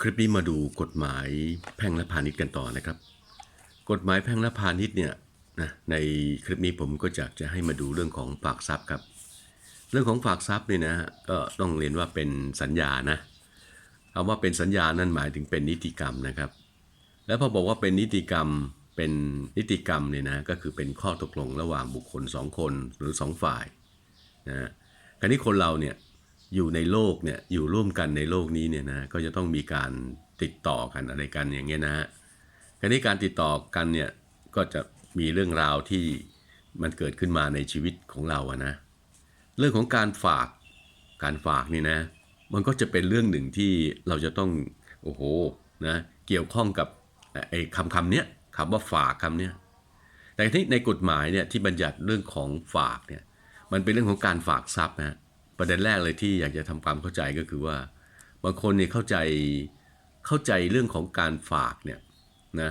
คลิปนี้มาดูกฎหมายแพ่งและพาณิชย์กันต่อนะครับ กฎหมายแพ่งและพาณิชย์เนี่ยนะในคลิปนี้ผมก็จะจะให้มาดูเรื่องของฝากทรัพย์ครับ เรื่องของฝากทรัพย์เนี่ยนะก็ต้องเรียนว่าเป็นสัญญานะคำว่าเป็นสัญญานั่นหมายถึงเป็นนิติกรรมนะครับ แล้วพอบอกว่าเป็นนิติกรรมเป็นนิติกรรมเนี่ยนะก็คือเป็นข้อตกลงระหว่างบุคคลสองคนหรือสองฝ่ายนะฮะคราวนี้คนเราเนี่ย อยู่ในโลกเนี่ยอยู่ร่วมกันในโลกนี้เนี่ยนะก็จะต้องมีการติดต่อกันอะไรกันอย่างเงี้ยนะฮะคราวนี้การติดต่อกันเนี่ยก็จะมีเรื่องราวที่มันเกิดขึ้นมาในชีวิตของเราอะนะเรื่องของการฝากการฝากนี่นะ มันก็จะเป็นเรื่องหนึ่งที่เราจะต้องโอ้โหนะเกี่ยวข้องกับไอ้คำคำเนี้ยคำว่าฝากคำเนี้ยแต่ที่ในกฎหมายเนี่ยที่บัญญัติเรื่องของฝากเนี่ยมันเป็นเรื่องของการฝากทรัพย์นะ ประเด็นแรกเลยที่อยากจะทำความเข้าใจก็คือว่า บางคนเนี่ยเข้าใจเข้าใจเรื่องของการฝากเนี่ยนะ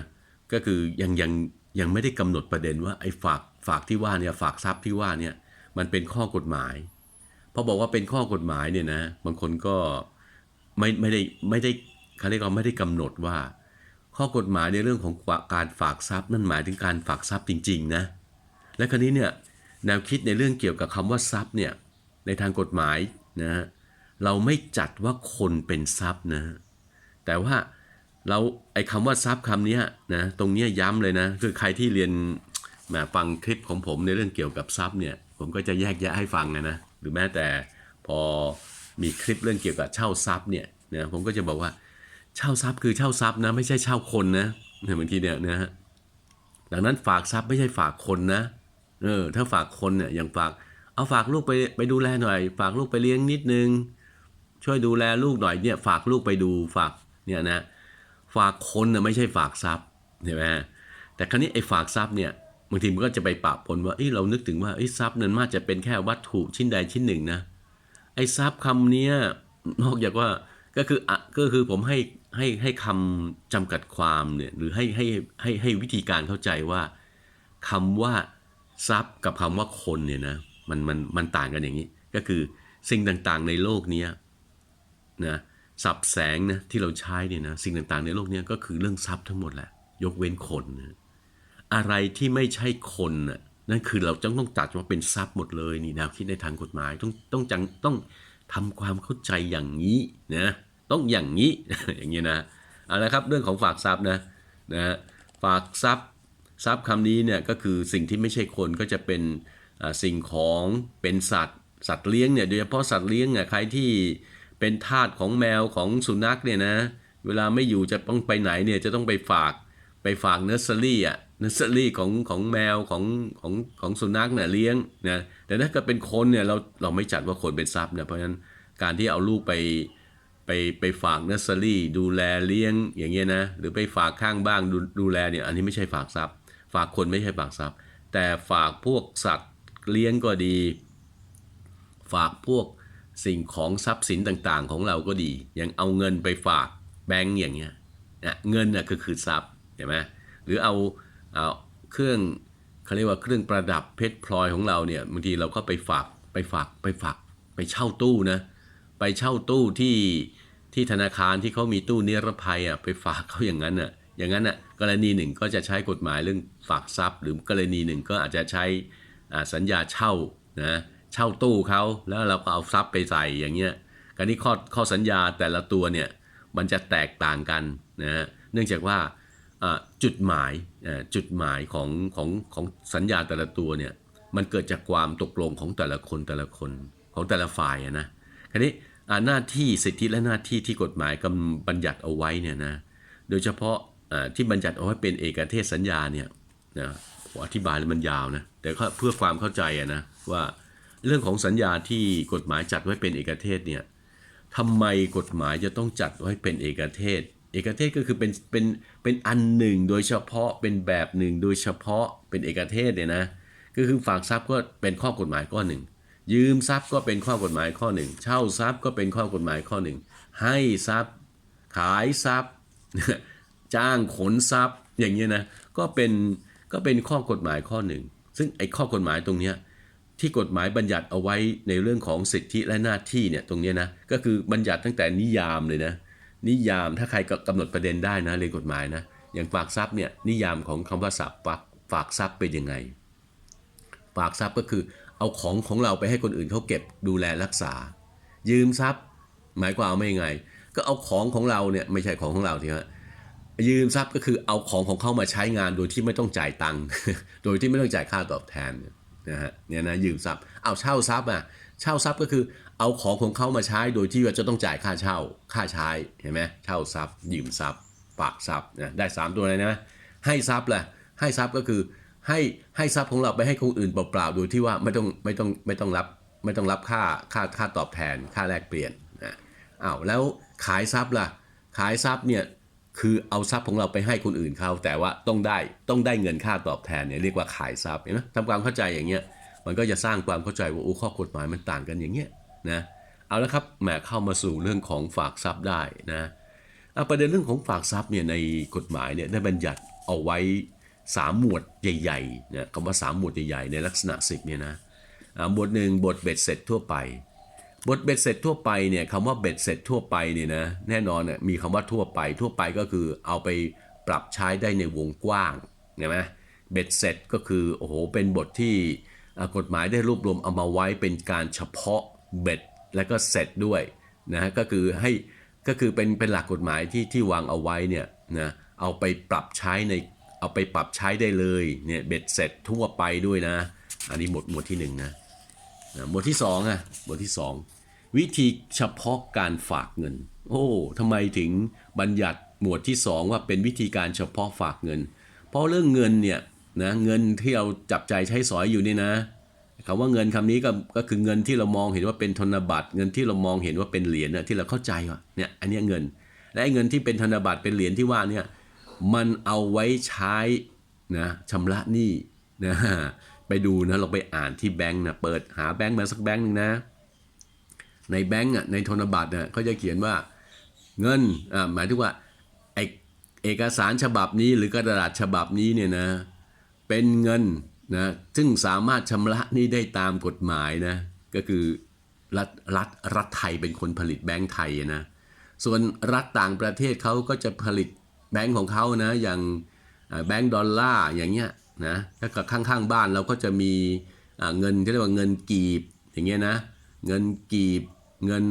ก็คือยังยังยังไม่ได้กำหนดประเด็นว่าไอ้ฝากฝากที่ว่าเนี่ยฝากทรัพย์ที่ว่าเนี่ยมันเป็นข้อกฎหมายพอบอกว่าเป็นข้อกฎหมายเนี่ยนะบางคนก็ไม่ไม่ได้ไม่ได้เขาเรียกว่าไม่ได้กำหนดว่า ข้อกฎหมายในเรื่องของการฝากทรัพย์ นั่นหมายถึงการฝากทรัพย์จริง ๆ นะ และคราวนี้เนี่ยแนวคิดในเรื่องเกี่ยวกับคำว่าทรัพย์เนี่ย ในทางกฎหมายนะเราไม่จัดว่าคนเป็นทรัพย์นะแต่ว่าเราไอ้คำว่าทรัพย์คำนี้นะตรงนี้ย้ำเลยนะคือใครที่เรียนมาฟังคลิปของผมในเรื่องเกี่ยวกับทรัพย์เนี่ยผมก็จะแยกแยะให้ฟังนะนะหรือแม้แต่พอมีคลิปเรื่องเกี่ยวกับเช่าทรัพย์เนี่ยนะผมก็จะบอกว่าเช่าทรัพย์คือเช่าทรัพย์นะไม่ใช่เช่าคนนะเนี่ยบางทีเนี่ยนะฮะดังนั้นฝากทรัพย์ไม่ใช่ฝากคนนะเออถ้าฝากคนเนี่ยอย่างฝาก เอาฝากลูกไปไปดูแลหน่อย ฝากลูกไปเลี้ยงนิดนึง ช่วยดูแลลูกหน่อยเนี่ยฝากลูกไปดูฝากเนี่ยนะฝากคนนะไม่ใช่ฝากทรัพย์เห็นไหมแต่ครั้นี้ไอ้ฝากทรัพย์เนี่ยบางทีมันก็จะไปปะปนว่าเอ้เรานึกถึงว่าไอ้ทรัพย์นั้นมาจะเป็นแค่วัตถุชิ้นใดชิ้นหนึ่งนะไอ้ทรัพย์คำนี้นอกจากว่าก็คืออะก็คือผมให้ให้ให้คำจำกัดความเนี่ยหรือให้ให้ให้ให้วิธีการเข้าใจว่าคำว่าทรัพย์กับคำว่าคนเนี่ยนะ มันมันมันต่างกันอย่างนี้ ก็คือสิ่งต่างๆในโลกนี้นะสับแสงนะที่เราใช้เนี่ยนะสิ่งต่างๆในโลกนี้ก็คือเรื่องทรัพย์ทั้งหมดแหละ ยกเว้นคนนะอะไรที่ไม่ใช่คนน่ะนั่นคือเราต้องต้องจัดว่าเป็นทรัพย์หมดเลยนี่แนวคิดในทางกฎหมายต้องต้องจังต้องทำความเข้าใจอย่างนี้นะต้องอย่างนี้อย่างนี้นะเอาละครับเรื่องของฝากทรัพย์นะนะฝากทรัพย์ทรัพย์คำนี้เนี่ยก็คือสิ่งที่ไม่ใช่คนก็จะเป็น สิ่งของเป็นสัตว์ สัตว์เลี้ยงเนี่ยโดยเฉพาะสัตว์เลี้ยงอะใครที่เป็นทาสของแมวของสุนัขเนี่ยนะเวลาไม่อยู่จะต้องไปไหนเนี่ยจะต้องไปฝากไปฝากเนอร์เซอรี่อะเนอร์เซอรี่ของของแมวของของของสุนัขเนี่ยเลี้ยงนะแต่ถ้าเกิดเป็นคนเนี่ยเราเราไม่จัดว่าคนเป็นทรัพย์เนะเพราะฉะนั้นการที่เอาลูกไปไปไปฝากเนอร์เซอรี่ดูแลเลี้ยงอย่างเงี้ยนะหรือไปฝากข้างบ้านดูดูแลเนี่ยอันนี้ไม่ใช่ฝากทรัพย์ ฝากคนไม่ใช่ฝากทรัพย์ แต่ฝากพวกสัตว์ เลี้ยงก็ดี ฝากพวกสิ่งของทรัพย์สินต่างๆ ของเราก็ดีอย่างเอาเงินไปฝากแบงก์อย่างเงี้ยนะเงินน่ะก็คือทรัพย์เห็นไหมหรือเอาเอาเครื่องเขาเรียกว่าเครื่องประดับเพชรพลอยของเราเนี่ยบางทีเราก็ไปฝากไปฝากไปฝากไปเช่าตู้นะไปเช่าตู้ที่ที่ธนาคารที่เขามีตู้นิรภัยอะไปฝากเขาอย่างนั้นอะอย่างนั้นอะกรณีหนึ่งก็จะใช้กฎหมายเรื่องฝากทรัพย์ หรือกรณีหนึ่งก็อาจจะใช้ สัญญาเช่านะเช่าตู้เขาแล้วเราก็เอาทรัพย์ไปใส่อย่างเงี้ยการนี้ข้อข้อสัญญาแต่ละตัวเนี่ยมันจะแตกต่างกันนะเนื่องจากว่าอ่าจุดหมายอ่าจุดหมายของของของสัญญาแต่ละตัวเนี่ยมันเกิดจากความตกลงของแต่ละคนแต่ละคนของแต่ละฝ่ายนะคราวนี้อ่าหน้าที่สิทธิและหน้าที่ที่กฎหมายกำบัญญัติเอาไว้เนี่ยนะโดยเฉพาะอ่าที่บัญญัติเอาไว้เป็นเอกเทศสัญญาเนี่ยนะ อธิบายมันยาวนะ แต่เพื่อความเข้าใจนะว่าเรื่องของสัญญาที่กฎหมายจัดไว้เป็นเอกเทศเนี่ยทำไมกฎหมายจะต้องจัดไว้เป็นเอกเทศ เอกเทศก็คือเป็นเป็นเป็นอันหนึ่งโดยเฉพาะเป็นแบบหนึ่งโดยเฉพาะเป็นเอกเทศเนี่ยนะก็คือฝากทรัพย์ก็เป็นข้อกฎหมายข้อหนึ่งยืมทรัพย์ก็เป็นข้อกฎหมายข้อหนึ่งเช่าทรัพย์ก็เป็นข้อกฎหมายข้อหนึ่งให้ทรัพย์ ขายทรัพย์ จ้างขนทรัพย์อย่างเงี้ยนะก็เป็น ก็เป็นข้อกฎหมายข้อหนึ่ง ซึ่งไอ้ข้อกฎหมายตรงเนี้ยที่กฎหมายบัญญัติเอาไว้ในเรื่องของสิทธิและหน้าที่เนี่ยตรงนี้นะก็คือบัญญัติตั้งแต่นิยามเลยนะนิยามถ้าใครกำหนดประเด็นได้นะเรียนกฎหมายนะอย่างฝากทรัพย์เนี่ยนิยามของคำว่าฝากฝากฝากทรัพย์เป็นยังไง ฝากทรัพย์ก็คือเอาของของเราไปให้คนอื่นเขาเก็บดูแลรักษา ยืมทรัพย์ หมายความว่าไม่ไง ก็เอาของของเราเนี่ยไม่ใช่ของของเราทีนะ ยืมทรัพย์ก็คือเอาของของเขามาใช้งานโดยที่ไม่ต้องจ่ายตังค์โดยที่ไม่ต้องจ่ายค่าตอบแทนนะฮะเนี่ยนะยืมทรัพย์เอาเช่าทรัพย์อะเช่าทรัพย์ก็คือเอาของของเขามาใช้โดยที่ว่าจะต้องจ่ายค่าเช่า ค่าใช้เห็นไหมเช่าทรัพย์ ยืมทรัพย์ฝากทรัพย์นะได้สามตัวเลยนะให้ทรัพย์แหละให้ทรัพย์ก็คือให้ให้ทรัพย์ของเราไปให้คนอื่นเปล่าๆโดยที่ว่าไม่ต้องไม่ต้องไม่ต้องรับไม่ต้องรับค่าค่าค่าตอบแทน ค่าแลกเปลี่ยนนะอ้าวแล้วขายทรัพย์ล่ะขายทรัพย์เนี่ย คือเอาทรัพย์ของเราไปให้คนอื่นเขาแต่ว่าต้องได้ต้องได้เงินค่าตอบแทนเนี่ยเรียกว่าขายทรัพย์เห็นไหมทำความเข้าใจอย่างเงี้ยมันก็จะสร้างความเข้าใจว่าโอ้ข้อกฎหมายมันต่างกันอย่างเงี้ยนะเอาละครับแหมเข้ามาสู่เรื่องของฝากทรัพย์ได้นะเอะประเด็นเรื่องของฝากทรัพย์เนี่ยในกฎหมายเนี่ยได้บัญญัติเอาไว้สามหมวดใหญ่ๆนะคำว่าสามหมวดใหญ่ๆในลักษณะสิบเนี่ยนะอะหมวดหนึ่งบทเบ็ดเสร็จทั่วไป บทเบ็ดเสร็จทั่วไปเนี่ยคำว่าเบ็ดเสร็จทั่วไปเนี่ยนะแน่นอนมีคำว่าทั่วไป ทั่วไปก็คือเอาไปปรับใช้ได้ในวงกว้างเห็นไหมเบ็ดเสร็จก็คือโอ้โหเป็นบทที่กฎหมายได้รวบรวมเอามาไว้เป็นการเฉพาะเบ็ดและก็เสร็จด้วยนะก็คือให้ก็คือเป็นเป็นหลักกฎหมายที่ที่วางเอาไว้เนี่ยนะเอาไปปรับใช้ในเอาไปปรับใช้ได้เลยเนี่ยเบ็ดเสร็จทั่วไปด้วยนะ อันนี้หมวดหมวดที่หนึ่งนะ นะหมวดที่สองอะหมวดที่สองวิธีเฉพาะการฝากเงิน โอ้ทำไมถึงบัญญัติหมวดที่สองว่าเป็นวิธีการเฉพาะฝากเงิน เพราะเรื่องเงินเนี่ยนะเงินที่เราจับใจใช้สอยอยู่นี่นะคำว่าเงินคำนี้ก็ก็คือเงินที่เรามองเห็นว่าเป็นธนบัตร เงินที่เรามองเห็นว่าเป็นเหรียญน่ะที่เราเข้าใจว่าเนี่ยอันนี้เงิน และเงินที่เป็นธนบัตรเป็นเหรียญที่ว่าเนี่ยมันเอาไว้ใช้นะชำระหนี้นะ ไปดูนะเราไปอ่านที่แบงก์นะเปิดหาแบงก์มาสักแบงก์หนึ่งนะ ในแบงก์อะในธนบัตรเนี่ยเขาจะเขียนว่าเงินอ่าหมายถึงว่าไอเอกสารฉบับนี้หรือกระดาษฉบับนี้เนี่ยนะเป็นเงินนะซึ่งสามารถชำระนี้ได้ตามกฎหมายนะก็คือรัฐรัฐรัฐไทยเป็นคนผลิตแบงก์ไทยนะส่วนรัฐต่างประเทศเขาก็จะผลิตแบงก์ของเขานะอย่างแบงก์ดอลลาร์อย่างเงี้ย นะแล้วก็ข้างๆบ้านเราก็จะมีเงินที่เรียกว่าเงินกีบอย่างเงี้ยนะเงินกีบเงิน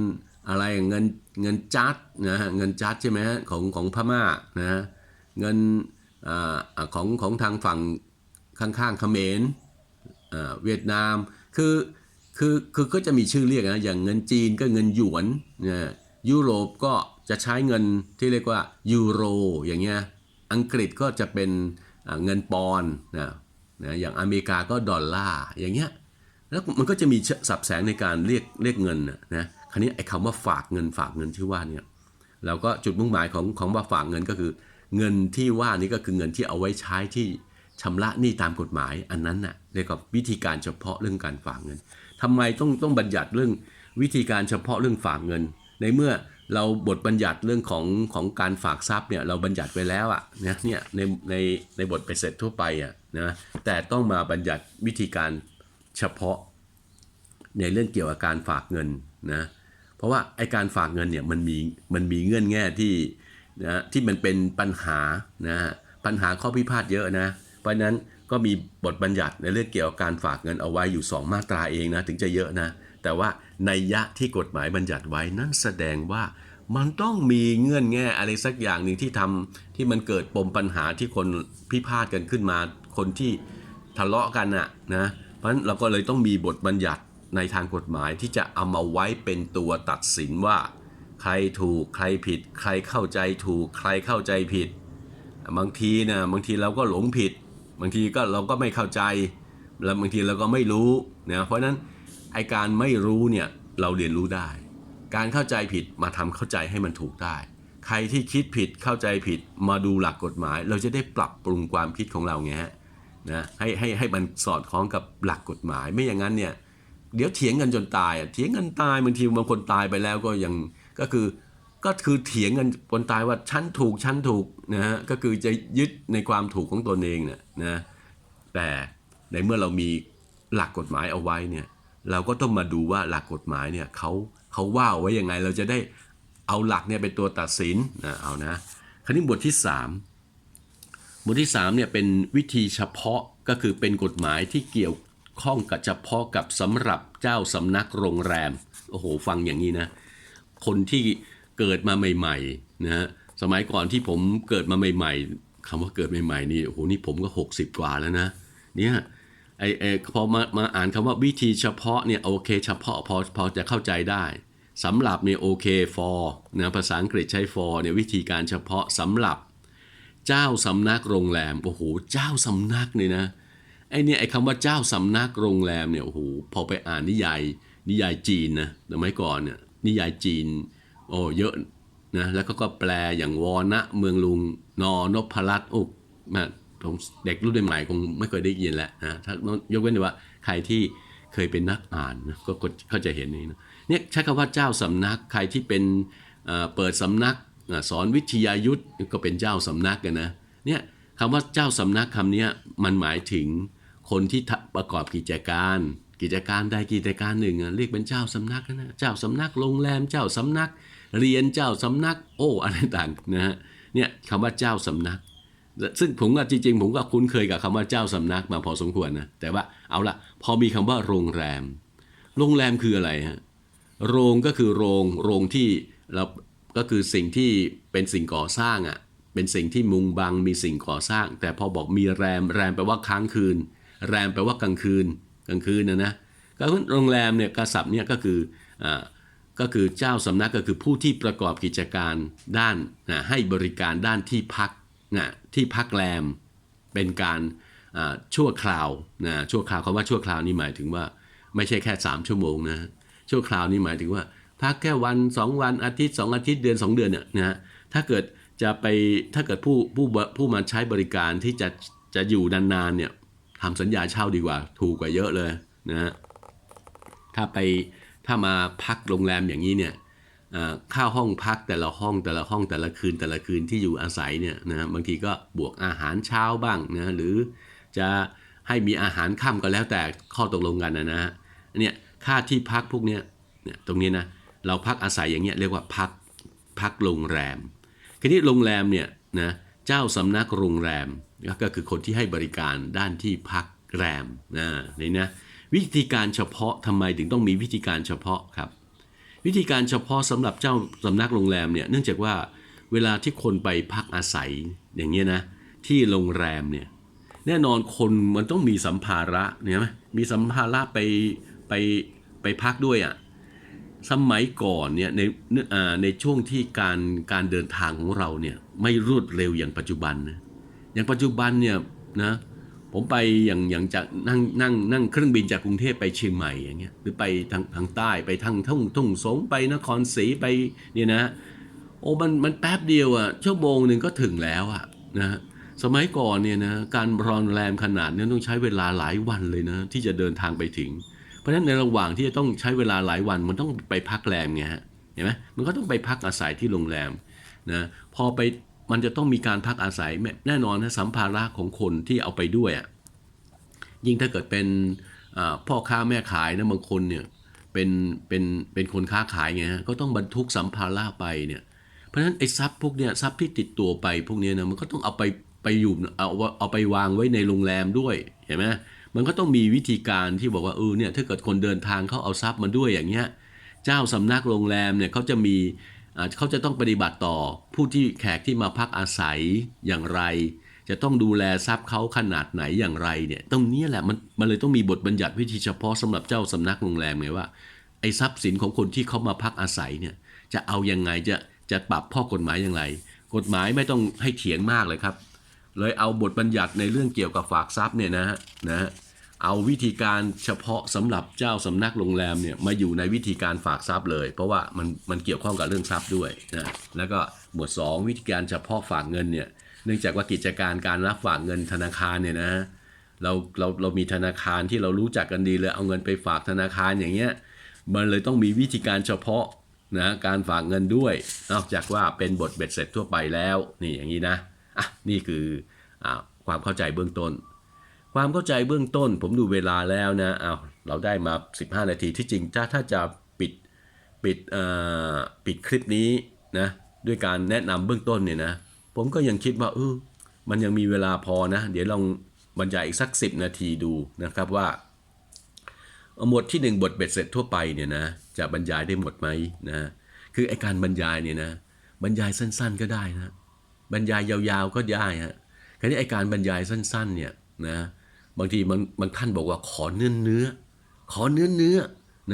อะไรเงินเงินจัดนะฮะเงินจัดใช่ไหมฮะของของพม่านะเงินอของของทางฝั่งข้างๆเขมรเวียดนามคือคือคือก็จะมีชื่อเรียกนะอย่างเงินจีนก็เงินหยวนนะยุโรปก็จะใช้เงินที่เรียกว่ายูโรอย่างเงี้ยอังกฤษก็จะเป็น เงินปอนนะนะอย่างอเมริกาก็ดอลลาร์อย่างเงี้ยแล้วมันก็จะมีสับแสงในการเรียกเรียกเงินนะนะคราวนี้ไอ้คำว่าฝากเงินฝากเงินที่ว่าเนี่ยเราก็จุดมุ่งหมายของของว่าฝากเงินก็คือ เงินที่ว่านี้ก็คือเงินที่เอาไว้ใช้ที่ชำระหนี้ตามกฎหมายอันนั้นน่ะเรียกว่าวิธีการเฉพาะเรื่องการฝากเงินทำไมต้องต้องบัญญัติเรื่องวิธีการเฉพาะเรื่องฝากเงิน ในเมื่อ เราบทบัญญัติเรื่องของของการฝากทรัพย์เนี่ยเราบัญญัติไว้แล้วอะนะเนี่ยในในในบทไปเสร็จทั่วไปอะนะแต่ต้องมาบัญญัติวิธีการเฉพาะในเรื่องเกี่ยวกับการฝากเงินนะเพราะว่าไอการฝากเงินเนี่ยมันมีมันมีเงื่อนแง่ที่นะที่มันเป็นปัญหานะปัญหาข้อพิพาทเยอะนะเพราะฉะนั้นก็มีบทบัญญัติในเรื่องเกี่ยวกับการฝากเงินเอาไว้อยู่ 2 มาตราเองนะถึงจะเยอะนะ แต่ว่าในยะที่กฎหมายบัญญัติไว้นั่นแสดงว่ามันต้องมีเงื่อนแง่อะไรสักอย่างหนึ่งที่ทำที่มันเกิดปมปัญหาที่คนพิพาทกันขึ้นมา คนที่ทะเลาะกันอะนะเพราะฉะนั้นเราก็เลยต้องมีบทบัญญัติในทางกฎหมายที่จะเอามาไว้เป็นตัวตัดสินว่า ใครถูกใครผิด ใครเข้าใจถูกใครเข้าใจผิด บางทีนะบางทีเราก็หลงผิด บางทีก็เราก็ไม่เข้าใจ แล้วบางทีเราก็ไม่รู้นะเพราะนั้น ไอการไม่รู้เนี่ยเราเรียนรู้ได้ การเข้าใจผิดมาทำเข้าใจให้มันถูกได้ ใครที่คิดผิดเข้าใจผิดมาดูหลักกฎหมาย เราจะได้ปรับปรุงความคิดของเราไงฮะนะให้ให้ให้มันสอดคล้องกับหลักกฎหมาย ไม่อย่างนั้นเนี่ยเดี๋ยวเถียงกันจนตายอะเถียงกันตายบางทีบางคนตายไปแล้วก็ยังก็คือก็คือเถียงกันบนตายว่าฉันถูกฉันถูกนะฮะก็คือจะยึดในความถูกของตนเองเนี่ยนะแต่ในเมื่อเรามีหลักกฎหมายเอาไว้เนี่ย เราก็ต้องมาดูว่าหลักกฎหมายเนี่ยเขาเขาว่าไว้ยังไงเราจะได้เอาหลักเนี่ยเป็นตัวตัดสินนะเอานะคราวนี้บทที่ 3 บทที่3เนี่ยเป็นวิธีเฉพาะก็คือเป็นกฎหมายที่เกี่ยวข้องกับเฉพาะกับสำหรับเจ้าสำนักโรงแรมโอ้โหฟังอย่างนี้นะคนที่เกิดมาใหม่ๆนะฮะสมัยก่อนที่ผมเกิดมาใหม่ ๆคำว่าเกิดใหม่ๆนี่โอ้โหนี่ผมก็ 60 กว่าแล้วนะเนี่ย ไอไอพอมามาอ่านคำว่าวิธีเฉพาะเนี่ยโอเคเฉพาะพอพอจะเข้าใจได้สำหรับเนี่ยโอเค for นะภาษาอังกฤษใช้ for เนี่ยวิธีการเฉพาะสำหรับ เจ้าสำนักโรงแรมโอ้โหเจ้าสำนักเนี่ยนะไอเนี่ยไอคำว่าเจ้าสำนักโรงแรมเนี่ยโอ้โหพอไปอ่านนิยายนิยายจีนนะสมัยก่อนเนี่ยนิยายจีนโอ้เยอะนะแล้วก็ก็แปลอย่างวอนะเมืองลุงนอนพรัตน์โอ้มา เด็กรุ่นใหม่คงไม่เคยได้ยินแหละนะถ้ายกเว้นแต่ว่าใครที่เคยเป็นนักอ่านก็ก็ก็จะเห็นนี่นะเนี่ยใช้คำว่าเจ้าสำนักใครที่เป็นเปิดสำนักสอนวิทยายุทธก็เป็นเจ้าสำนักกันนะเนี่ยคำว่าเจ้าสำนักคำนี้มันหมายถึงคนที่ประกอบกิจการ กิจการใดกิจการหนึ่งเรียกเป็นเจ้าสำนักนะเจ้าสำนักโรงแรมเจ้าสำนัก เรียนเจ้าสำนักโอ้อะไรต่างนะฮะเนี่ยคำว่าเจ้าสำนัก ซึ่งผมก็จริงๆ ผมก็คุ้นเคยกับคำว่าเจ้าสำนักมาพอสมควรนะ แต่ว่าเอาละพอมีคำว่าโรงแรม โรงแรมคืออะไรฮะ โรงก็คือโรง โรงที่เราก็คือสิ่งที่เป็นสิ่งก่อสร้างอะ่ะ เป็นสิ่งที่มุงบังมีสิ่งก่อสร้าง แต่พอบอกมีแรม แรมแปลว่าค้างคืน แรมแปลว่ากลางคืน กลางคืนนะนะก็โรงแรมเนี่ยกษัตริย์เนี่ยก็คืออ่าก็คือเจ้าสำนักก็คือผู้ที่ประกอบกิจการด้านนะให้บริการด้านที่พัก นะที่พักแรมเป็นการชั่วคราวนะชั่วคราวคำว่าชั่วคราวนี่หมายถึงว่าไม่ใช่แค่ 3 ชั่วโมงนะชั่วคราวนี่หมายถึงว่า พักแค่วัน 2 วันอาทิตย์ 2 อาทิตย์เดือน 2 เดือนเนี่ยนะฮะถ้าเกิดจะไปถ้าเกิดผู้ผู้ผู้มาใช้บริการที่จะจะอยู่นานๆเนี่ยทำสัญญาเช่าดีกว่า ถูกกว่าเยอะเลยนะฮะถ้าไปถ้ามาพักโรงแรมอย่างนี้เนี่ย ค่าห้องพักแต่ละห้องแต่ละห้องแต่ละคืนแต่ละคืนที่อยู่อาศัยเนี่ยนะบางทีก็บวกอาหารเช้าบ้างนะหรือจะให้มีอาหารค่ำก็แล้วแต่ข้อตกลงกันนะนะฮะเนี่ยค่าที่พักพวกเนี้ยเนี่ยตรงนี้นะเราพักอาศัยอย่างเงี้ยเรียกว่าพักพักโรงแรมทีนี้โรงแรมเนี่ยนะเจ้าสำนักโรงแรมก็คือคนที่ให้บริการด้านที่พักแรมนะนี่นะวิธีการเฉพาะทำไมถึงต้องมีวิธีการเฉพาะครับ วิธีการเฉพาะสำหรับเจ้าสำนักโรงแรมเนี่ยเนื่องจากว่าเวลาที่คนไปพักอาศัยอย่างเงี้ยนะที่โรงแรมเนี่ยแน่นอนคนมันต้องมีสัมภาระเนี่ยไหมมีสัมภาระไปไปไปพักด้วยอะ่ะสมัยก่อนเนี่ยในอ่าในช่วงที่การการเดินทางของเราเนี่ยไม่รวดเร็วอย่างปัจจุบันนะอย่างปัจจุบันเนี่ยนะ ผมไปอย่างอย่างจากนั่งนั่งนั่งเครื่องบินจากกรุงเทพไปเชียงใหม่อย่างเงี้ยหรือไปทางทางใต้ไปทางทุ่งทุ่งสงไปนครศรีไปเนี่ยนะโอ้มันมันแป๊บเดียวอะชั่วโมงหนึ่งก็ถึงแล้วอะนะสมัยก่อนเนี่ยนะการรอนแรมขนาดนี้ต้องใช้เวลาหลายวันเลยนะที่จะเดินทางไปถึง เพราะฉะนั้นในระหว่างที่จะต้องใช้เวลาหลายวันมันต้องไปพักแรมไงฮะเห็นไหมมันก็ต้องไปพักอาศัยที่โรงแรมนะพอไป มันจะต้องมีการพักอาศัยแน่นอนนะสัมภาระของคนที่เอาไปด้วยอะยิ่งถ้าเกิดเป็นพ่อค้าแม่ขายนะบางคนเนี่ยเป็นเป็นเป็นคนค้าขายไงฮะก็ต้องบรรทุกสัมภาระไปเนี่ยเพราะฉะนั้นไอ้ทรัพย์พวกเนี้ยทรัพย์ที่ติดตัวไปพวกเนี้ยนะมันก็ต้องเอาไปไปอยู่เอาเอาไปวางไว้ในโรงแรมด้วยเห็นไหมมันก็ต้องมีวิธีการที่บอกว่าเออเนี่ยถ้าเกิดคนเดินทางเขาเอาทรัพย์มาด้วยอย่างเงี้ยเจ้าสำนักโรงแรมเนี่ยเขาจะมี เขาจะต้องปฏิบัติต่อผู้ที่แขกที่มาพักอาศัยอย่างไร จะต้องดูแลทรัพย์เขาขนาดไหนอย่างไรเนี่ยตรงนี้แหละมันมันเลยต้องมีบทบัญญัติวิธีเฉพาะสำหรับเจ้าสำนักโรงแรมไงว่าไอ้ทรัพย์สินของคนที่เขามาพักอาศัยเนี่ยจะเอายังไงจะจะปรับข้อกฎหมายอย่างไร กฎหมายไม่ต้องให้เถียงมากเลยครับ เลยเอาบทบัญญัติในเรื่องเกี่ยวกับฝากทรัพย์เนี่ยนะฮะนะฮะ เอาวิธีการเฉพาะสำหรับเจ้าสำนักโรงแรมเนี่ยมาอยู่ในวิธีการฝากทรัพย์เลย เพราะว่ามันมันเกี่ยวข้องกับเรื่องทรัพย์ด้วยนะแล้วก็หมวด 2 วิธีการเฉพาะฝากเงินเนี่ยเนื่องจากว่ากิจการการรับฝากเงินธนาคารเนี่ยนะเราเราเรามีธนาคารที่เรารู้จักกันดีเลยเอาเงินไปฝากธนาคารอย่างเงี้ยมันเลยต้องมีวิธีการเฉพาะนะการฝากเงินด้วย นอกจากว่าเป็นบทเบ็ดเสร็จทั่วไปแล้วนี่อย่างนี้นะอะนี่คืออความเข้าใจเบื้องต้น ความเข้าใจเบื้องต้น ผมดูเวลาแล้วนะเอาเราได้มา 15 นาทีที่จริงถ้าถ้าจะปิดปิดอ่อปิดคลิปนี้นะด้วยการแนะนำเบื้องต้นเนี่ยนะ ผมก็ยังคิดว่าเออมันยังมีเวลาพอนะ เดี๋ยวลองบรรยายอีกสัก 10 นาทีดูนะครับว่าหมวดที่หนึ่งบทเบ็ดเสร็จทั่วไปเนี่ยนะจะบรรยายได้หมดไหมนะคือไอการบรรยายเนี่ยนะบรรยายสั้น ๆ ก็ได้นะบรรยายยาวๆก็ได้ฮะคราวนี้ไอการบรรยายสั้น ๆ เนี่ยนะ บางทีบางบางท่านบอกว่าขอเนื้อเนื้อ ขอเนื้อเนื้อ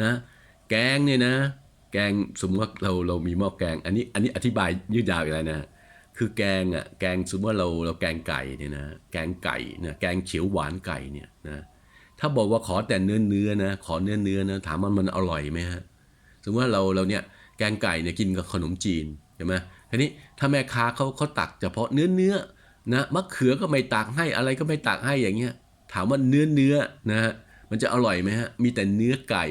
นะแกงเนี่ยนะ แกงสมมติว่าเราเรามีหม้อแกง อันนี้อันนี้อธิบายยืดยาวอีกแล้วนะ คือแกงอะแกงสมมติว่าเราเราแกงไก่เนี่ยนะแกงไก่นะแกงเขียวหวานไก่เนี่ยนะถ้าบอกว่าขอแต่เนื้อเนื้อนะขอเนื้อเนื้อนะถามว่ามันอร่อยไหมฮะสมมติว่าเราเราเนี่ยแกงไก่เนี่ยกินกับขนมจีนใช่ไหมทีนี้ถ้าแม่ค้าเขาเขาตักเฉพาะเนื้อเนื้อนะมะเขือก็ไม่ตักให้อะไรก็ไม่ตักให้อย่างเงี้ย ถามว่าเนื้อเนื้อนะฮะมันจะอร่อยไหมฮะมีแต่เนื้อไก่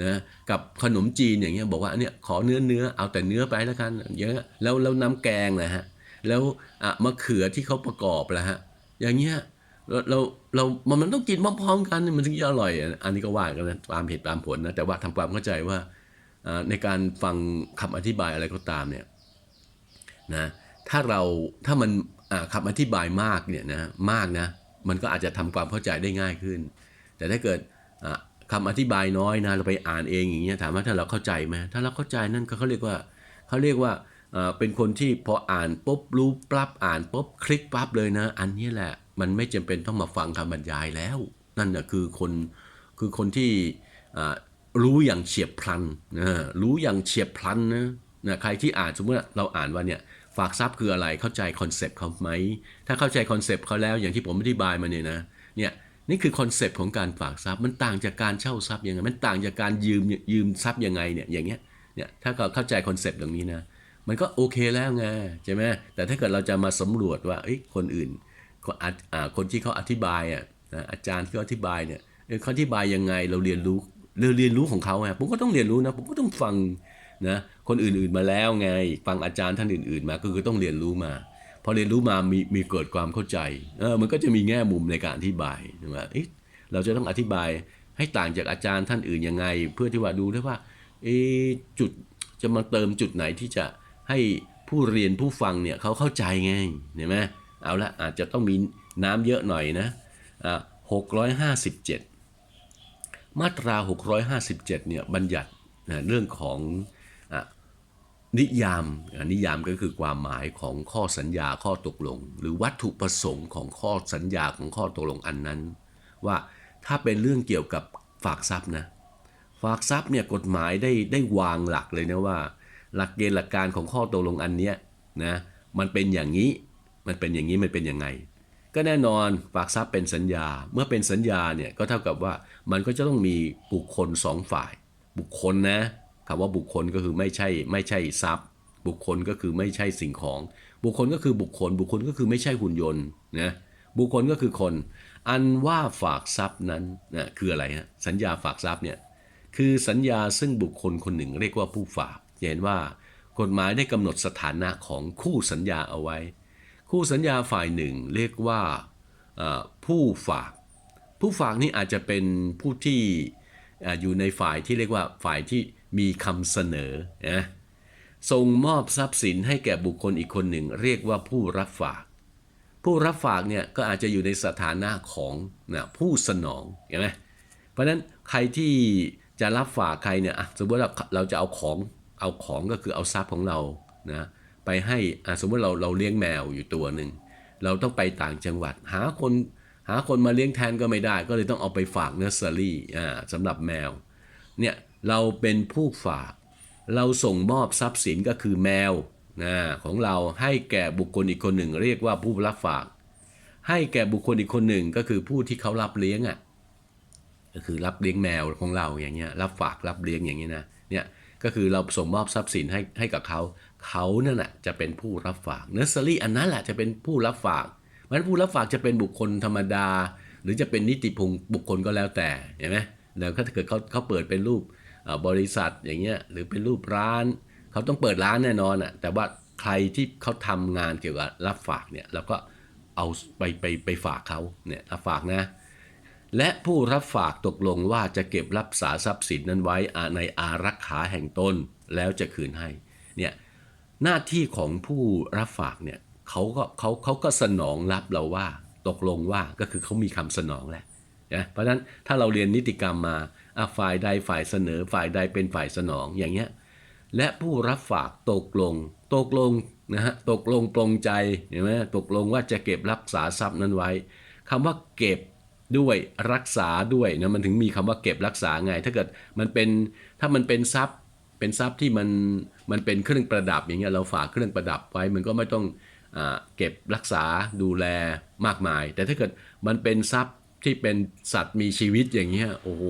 นะกับขนมจีนอย่างเงี้ยบอกว่าอันเนี้ยขอเนื้อเนื้อเอาแต่เนื้อไปแล้วกันอย่างเงี้ยแล้วแล้วน้ำแกงนะฮะแล้วอะมะเขือที่เขาประกอบละฮะอย่างเงี้ยเราเราเรามันต้องกินพร้อมๆกันมันถึงจะอร่อย อันนี้ก็ว่ากันนะตามเหตุตามผลนะแต่ว่าทำความเข้าใจว่าในการฟังคำอธิบายอะไรก็ตามเนี่ยนะถ้าเราถ้ามันอ่าอธิบายมากเนี่ยนะมากนะ มันก็อาจจะทำความเข้าใจได้ง่ายขึ้น แต่ถ้าเกิดอ่าคำอธิบายน้อยนะเราไปอ่านเองอย่างเงี้ยถามว่าถ้าเราเข้าใจไหมถ้าเราเข้าใจนั่นเขาเรียกว่าเขาเรียกว่าเป็นคนที่พออ่านปุ๊บรู้ปั๊บอ่านปุ๊บคลิกปั๊บเลยนะ อันนี้แหละ มันไม่จำเป็นต้องมาฟังคำบรรยายแล้ว นั่นน่ะคือคนคือคนที่รู้อย่างเฉียบพลันนะรู้อย่างเฉียบพลันนะนะใครที่อ่านสมมติเราอ่านว่าเนี่ย ฝากทรัพย์คืออะไรเข้าใจคอนเซปต์เขาไหมถ้าเข้าใจคอนเซปต์เขาแล้วอย่างที่ผมอธิบายมาเนี่ยนะเนี่ยนี่คือคอนเซปต์ของการฝากทรัพย์มันต่างจากการเช่าทรัพย์ยังไงมันต่างจากการยืมยืมทรัพย์ยังไงเนี่ยอย่างเงี้ยเนี่ยถ้าเราเข้าใจคอนเซปต์ตรงนี้นะมันก็โอเคแล้วไงใช่ไหมแต่ถ้าเกิดเราจะมาสำรวจว่าเอ้ยคนอื่นคนคนที่เขาอธิบายอะอาจารย์ที่เขาอธิบายเนี่ยเออเขาอธิบายยังไงเราเรียนรู้เราเรียนรู้ของเขาไงผมก็ต้องเรียนรู้นะผมก็ต้องฟัง นะคนอื่นๆมาแล้วไง ฟังอาจารย์ท่านอื่นๆมาก็คือต้องเรียนรู้มาพอเรียนรู้มามีมีเกิดความเข้าใจเออมันก็จะมีแง่มุมในการอธิบายว่าเอ๊ะเราจะต้องอธิบายให้ต่างจากอาจารย์ท่านอื่นยังไง เพื่อที่ว่าดูได้ว่าเอ๊จุดจะมาเติมจุดไหนที่จะให้ผู้เรียนผู้ฟังเนี่ยเขาเข้าใจไงเห็นไหมเอาละอาจจะต้องมีน้ำเยอะหน่อยนะอ่าหกร้อยห้าสิบเจ็ดมาตรา 657เนี่ยบัญญัตินะเรื่องของ นิยามนิยามก็คือความหมายของข้อสัญญาข้อตกลง หรือวัตถุประสงค์ของข้อสัญญาของข้อตกลงอันนั้น ว่าถ้าเป็นเรื่องเกี่ยวกับฝากทรัพย์นะฝากทรัพย์เนี่ยกฎหมายได้ได้วางหลักเลยนะว่า หลักเกณฑ์หลักการของข้อตกลงอันเนี้ยนะมันเป็นอย่างนี้มันเป็นอย่างนี้มันเป็นยังไง ก็แน่นอนฝากทรัพย์เป็นสัญญาเมื่อเป็นสัญญาเนี่ยก็เท่ากับว่ามันก็จะต้องมีบุคคลสองฝ่าย บุคคลนะ คำว่าบุคคลก็คือไม่ใช่ไม่ใช่ทรัพย์ บุคคลก็คือไม่ใช่สิ่งของ บุคคลก็คือบุคคล บุคคลก็คือไม่ใช่หุ่นยนต์นะบุคคลก็คือคน อันว่าฝากทรัพย์นั้นนะคืออะไรฮะสัญญาฝากทรัพย์เนี่ยคือสัญญาซึ่งบุคคลคนหนึ่งเรียกว่าผู้ฝากเห็นว่ากฎหมายได้กำหนดสถานะของคู่สัญญาเอาไว้ คู่สัญญาฝ่ายหนึ่งเรียกว่าผู้ฝาก ผู้ฝากนี่อาจจะเป็นผู้ที่ออยู่ในฝ่ายที่เรียกว่าฝ่ายที่ มีคำเสนอนะส่งมอบทรัพย์สินให้แก่บุคคลอีกคนหนึ่ง เรียกว่าผู้รับฝาก ผู้รับฝากเนี่ยก็อาจจะอยู่ในสถานะของนะผู้สนองเห็นไหมเพราะฉะนั้นใครที่จะรับฝากใครเนี่ยอะสมมติเราเราจะเอาของเอาของก็คือเอาทรัพย์ของเรานะไปให้อะสมมติเราเราเลี้ยงแมวอยู่ตัวหนึ่งเราต้องไปต่างจังหวัด หาคนหาคนมาเลี้ยงแทนก็ไม่ได้ ก็เลยต้องเอาไปฝากเนอร์เซอรี่อ่าสำหรับแมวเนี่ย เราเป็นผู้ฝาก เราส่งมอบทรัพย์สินก็คือแมวนะของเราให้แก่บุคคลอีกคนหนึ่ง เรียกว่าผู้รับฝาก ให้แก่บุคคลอีกคนหนึ่งก็คือผู้ที่เขารับเลี้ยงอะก็คือรับเลี้ยงแมวของเราอย่างเงี้ยรับฝากรับเลี้ยงอย่างนี้ยนะเนี่ยก็คือเราส่งมอบทรัพย์สินให้ให้กับเขาเขานั่นแหละจะเป็นผู้รับฝากเนอร์เซอรี่อันนั้นแหละจะเป็นผู้รับฝากเพราะฉะนั้นผู้รับฝากจะเป็นบุคคลธรรมดา หรือจะเป็นนิติพงบุคคลก็แล้วแต่เห็นไหมแล้วถ้าเกิดเขาเขาเปิดเป็นรูป บริษัทอย่างเงี้ยหรือเป็นรูปร้าน เขาต้องเปิดร้านแน่นอนอะแต่ว่าใครที่เขาทำงานเกี่ยวกับรับฝากเนี่ยเราก็เอาไปไปไปฝากเขาเนี่ยรับฝากนะ และผู้รับฝากตกลงว่าจะเก็บรักษาทรัพย์สินนั้นไว้ในอารักขาแห่งตนแล้วจะคืนให้เนี่ยหน้าที่ของผู้รับฝากเนี่ยเขาก็เขาเขาก็สนองรับเราว่า ตกลงว่าก็คือเขามีคำสนองแหละนะเพราะฉะนั้นถ้าเราเรียนนิติกรรมมา ฝ่ายใดฝ่ายเสนอฝ่ายใดเป็นฝ่ายสนองอย่างเงี้ยและผู้รับฝากตกลง ตกลงนะฮะตกลงปลงใจเห็นไหมตกลงว่าจะเก็บรักษาทรัพย์นั้นไว้คำว่าเก็บด้วยรักษาด้วยนะมันถึงมีคำว่าเก็บรักษาไง ถ้าเกิดมันเป็นถ้ามันเป็นทรัพย์เป็นทรัพย์ที่มันมันเป็นเครื่องประดับอย่างเงี้ยเราฝากเครื่องประดับไว้มันก็ไม่ต้องอเก็บรักษาดูแลมากมาย แต่ถ้าเกิดมันเป็นทรัพย์ ที่เป็นสัตว์มีชีวิตอย่างเงี้ยโอ้โห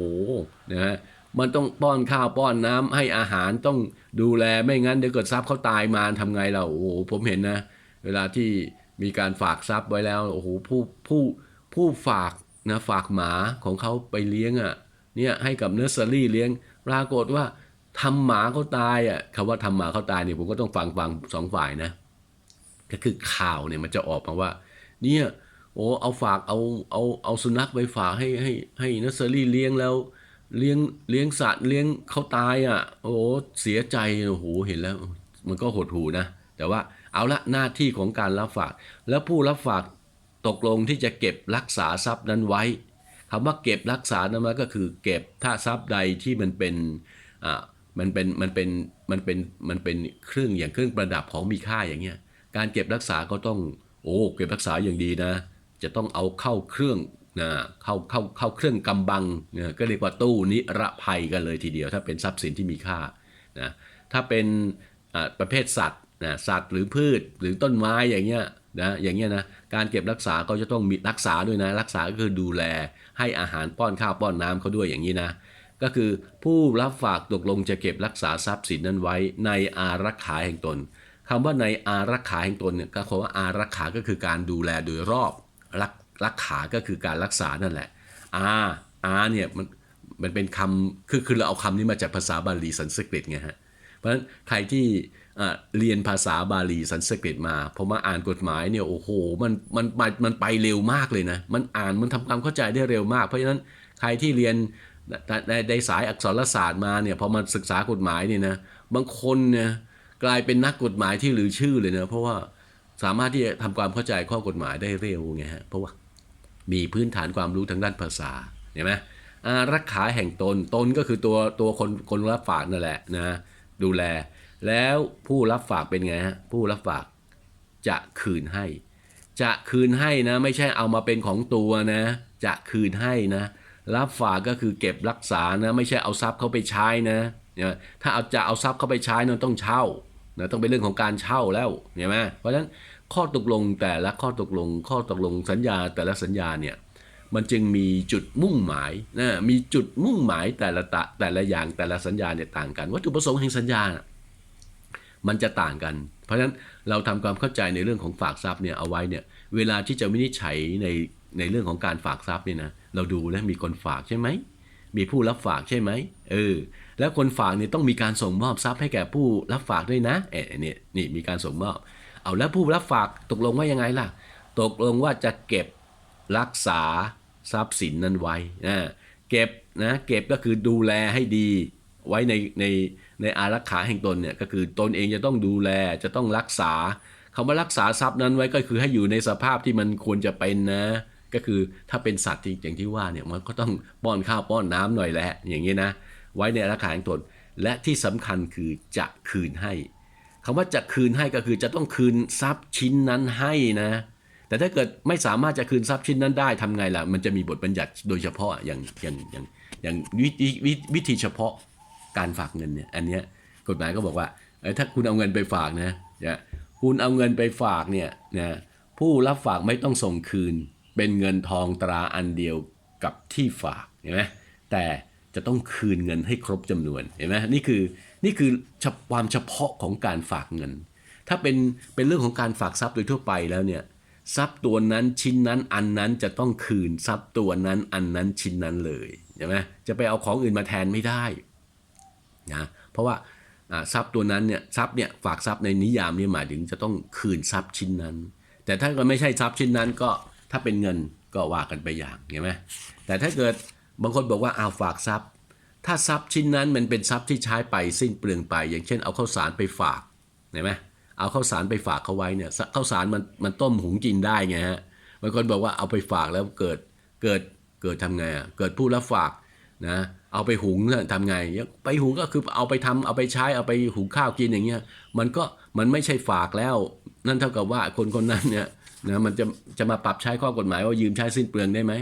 นะฮะมันต้องป้อนข้าวป้อนน้ำให้อาหารต้องดูแลไม่งั้นเดี๋ยวเกิดทรัพย์เขาตายมาทำไงเราโอ้โหผมเห็นนะ เวลาที่มีการฝากทรัพย์ไว้แล้วโอ้โหผู้ผู้ผู้ฝากนะฝากหมาของเขาไปเลี้ยงอะ่ะเนี่ยให้กับเนอร์เซอรี่เลี้ยงปรากฏว่าทำหมาเขาตายอะ่ะคำว่าทำหมาเขาตายเนี่ยผมก็ต้องฟังฟังสองฝ่ายนะก็คือข่าวเนี่ยมันจะออกมาว่า เนี่ย โอ้เอาฝากเอาเอาเอาสุนัขไปฝากให้ให้ให้นัสเซอรี่เลี้ยงแล้วเลี้ยงเลี้ยงสัตว์เลี้ยงเขาตายอะ โอ้เสียใจโอ้โหเห็นแล้ว มันก็หดหูนะ แต่ว่าเอาละหน้าที่ของการรับฝาก แล้วผู้รับฝากตกลงที่จะเก็บรักษาทรัพย์นั้นไว้คำว่าเก็บรักษานั้นไว้ก็คือ เก็บถ้าทรัพย์ใดที่มันเป็นอ่ามันเป็นมันเป็นมันเป็นมันเป็นเครื่องอย่างเครื่องประดับของมีค่าอย่างเงี้ยการเก็บรักษาก็ต้องโอ้เก็บรักษาอย่างดีนะ จะต้องเอาเข้าเครื่องนะเข้าเข้าเข้าเครื่องกำบังนะก็เรียกว่าตู้นิรภัยกันเลยทีเดียว ถ้าเป็นทรัพย์สินที่มีค่านะถ้าเป็นประเภทสัตว์นะสัตว์หรือพืชหรือต้นไม้อย่างเงี้ยนะอย่างเงี้ยนะการเก็บรักษาก็จะต้องมีรักษาด้วยนะ รักษาก็คือดูแลให้อาหารป้อนข้าวป้อนน้ำเขาด้วยอย่างนี้นะก็คือผู้รับฝากตกลงจะเก็บรักษาทรัพย์สินนั้นไว้ในอารักขาแห่งตนคำว่าในอารักขาแห่งตนเนี่ยก็คำว่าอารักขาก็คือการดูแลโดยรอบ รักรักขาก็คือการรักษานั่นแหละอาอาเนี่ยมันมันเป็นคำคือคือเราเอาคำนี้มาจากภาษาบาลีสันสกฤตไงฮะ เพราะฉะนั้นใครที่เรียนภาษาบาลีสันสกฤตมาพอมาอ่านกฎหมายเนี่ยโอ้โหมันมันมันมันไปเร็วมากเลยนะ มันอ่านมันทำความเข้าใจได้เร็วมาก เพราะฉะนั้นใครที่เรียนในในสายอักษรศาสตร์มาเนี่ยพอมาศึกษากฎหมายเนี่ยนะบางคนเนี่ยกลายเป็นนักกฎหมายที่ลือชื่อเลยนะเพราะว่า สามารถที่จะทำความเข้าใจข้อกฎหมายได้เร็วไงฮะเพราะว่ามีพื้นฐานความรู้ทางด้านภาษาเห็นไหมอารักขาแห่งตนตนก็คือตัวตัวคนคนรับฝากนั่นแหละนะดูแล แล้วผู้รับฝากเป็นไงฮะผู้รับฝากจะคืนให้ จะคืนให้นะ ไม่ใช่เอามาเป็นของตัวนะ จะคืนให้นะ รับฝากก็คือเก็บรักษานะ ไม่ใช่เอาทรัพย์เขาไปใช้นะเนี่ยถ้าเอาจะเอาทรัพย์เขาไปใช้นะต้องเช่านะต้องเป็นเรื่องของการเช่าแล้วเห็นไหมเพราะฉะนั้น ข้อตกลงแต่ละข้อตกลง ข้อตกลงสัญญาแต่ละสัญญาเนี่ยมันจึงมีจุดมุ่งหมายนะมีจุดมุ่งหมายแต่ละตะแต่ละอย่างแต่ละสัญญาเนี่ยต่างกัน วัตถุประสงค์แห่งสัญญา มันจะต่างกัน เพราะฉะนั้นเราทำความเข้าใจในเรื่องของฝากทรัพย์เนี่ยเอาไว้เนี่ยเวลาที่จะวินิจฉัยในในเรื่องของการฝากทรัพย์เนี่ยนะเราดูแล้วมีคนฝากใช่ไหมมีผู้รับฝากใช่ไหมเออแล้วคนฝากเนี่ยต้องมีการส่งมอบทรัพย์ให้แก่ผู้รับฝากด้วยนะเออเนี่ยนี่มีการส่งมอบ เอาแล้วผู้รับฝากตกลงว่ายังไงล่ะ ตกลงว่าจะเก็บรักษาทรัพย์สินนั้นไว้นะเก็บนะเก็บก็คือดูแลให้ดีไว้ในในในอารักขาแห่งตนเนี่ยก็คือตนเองจะต้องดูแลจะต้องรักษาคำว่ารักษาทรัพย์นั้นไว้ก็คือให้อยู่ในสภาพที่มันควรจะเป็นนะ ก็คือถ้าเป็นสัตว์ที่อย่างที่ว่าเนี่ยมันก็ต้องป้อนข้าวป้อนน้ำหน่อยแหละอย่างนี้นะไว้ในอารักขาแห่งตน และที่สำคัญคือจะคืนให้ คำว่าจะคืนให้ก็คือจะต้องคืนทรัพย์ชิ้นนั้นให้นะ แต่ถ้าเกิดไม่สามารถจะคืนทรัพย์ชิ้นนั้นได้ทำไงล่ะ มันจะมีบทบัญญัติโดยเฉพาะอย่างอย่างอย่างอย่างวิธีวิวิธีเฉพาะการฝากเงินเนี่ยอันเนี้ยกฎหมายก็บอกว่าถ้าคุณเอาเงินไปฝากนะเนี่ยคุณเอาเงินไปฝากเนี่ยนะผู้รับฝากไม่ต้องส่งคืน เป็นเงินทองตราอันเดียวกับที่ฝากเห็นไหมแต่จะต้องคืนเงินให้ครบจำนวนเห็นไหมนี่คือ นี่คือความเฉพาะของการฝากเงิน ถ้าเป็นเป็นเรื่องของการฝากทรัพย์โดยทั่วไปแล้วเนี่ยทรัพย์ตัวนั้นชิ้นนั้นอันนั้นจะต้องคืนทรัพย์ตัวนั้นอันนั้นชิ้นนั้นเลยใช่ไหมจะไปเอาของอื่นมาแทนไม่ได้นะเพราะว่าอ่าทรัพย์ตัวนั้นเนี่ยทรัพย์เนี่ยฝากทรัพย์ในนิยามเนี่ยหมายถึงจะต้องคืนทรัพย์ชิ้นนั้น แต่ถ้ามันไม่ใช่ทรัพย์ชิ้นนั้นก็ถ้าเป็นเงินก็ว่ากันไปอย่างเห็นไหมแต่ถ้าเกิดบางคนบอกว่าเอาฝากทรัพย์ ถ้าทรัพย์ชิ้นนั้นมันเป็นทรัพย์ที่ใช้ไปสิ้นเปลืองไป อย่างเช่นเอาข้าวสารไปฝากเห็นไหมเอาข้าวสารไปฝากเขาไว้เนี่ยข้าวสารมันมันต้มหุงกินได้ไงฮะบางคนบอกว่าเอาไปฝากแล้วเกิดเกิดเกิดทำไงอะเกิดผู้รับฝากนะเอาไปหุงเนี่ยทำไงไปหุงก็คือเอาไปทำเอาไปใช้เอาไปหุงข้าวกินอย่างเงี้ยมันก็มันไม่ใช่ฝากแล้ว นั่นเท่ากับว่าคนคนนั้นเนี่ยนะมันจะจะมาปรับใช้ข้อกฎหมายว่ายืมใช้สิ้นเปลืองได้ไหม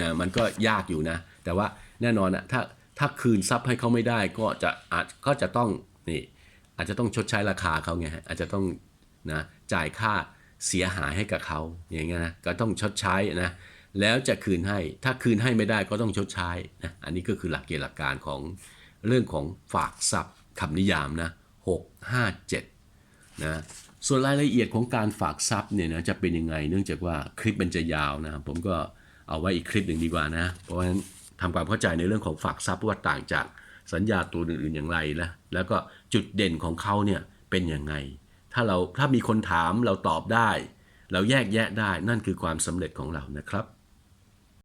นะมันก็ยากอยู่นะ แต่ว่าแน่นอนอะถ้า ถ้าคืนทรัพย์ให้เขาไม่ได้ก็จะอาจก็จะต้องนี่อาจจะต้องชดใช้ราคาเขาไงฮะอาจจะต้องนะจ่ายค่าเสียหายให้กับเขาอย่างเงี้ยนะก็ต้องชดใช้นะแล้วจะคืนให้ถ้าคืนให้ไม่ได้ก็ต้องชดใช้นะอันนี้ก็คือหลักเกณฑ์หลักการของเรื่องของฝากทรัพย์คำนิยามนะ6 5 7นะส่วนรายละเอียดของการฝากทรัพย์เนี่ยนะจะเป็นยังไง เนื่องจากว่าคลิปมันจะยาวนะผมก็เอาไว้อีกคลิปหนึ่งดีกว่านะเพราะฉะนั้น ทำความเข้าใจในเรื่องของฝากทรัพย์ว่าต่างจากสัญญาตัวอื่นๆอย่างไรนะแล้วก็จุดเด่นของเขาเนี่ยเป็นยังไง ถ้าเราถ้ามีคนถามเราตอบได้ เราแยกแยะได้นั่นคือความสำเร็จของเรานะครับ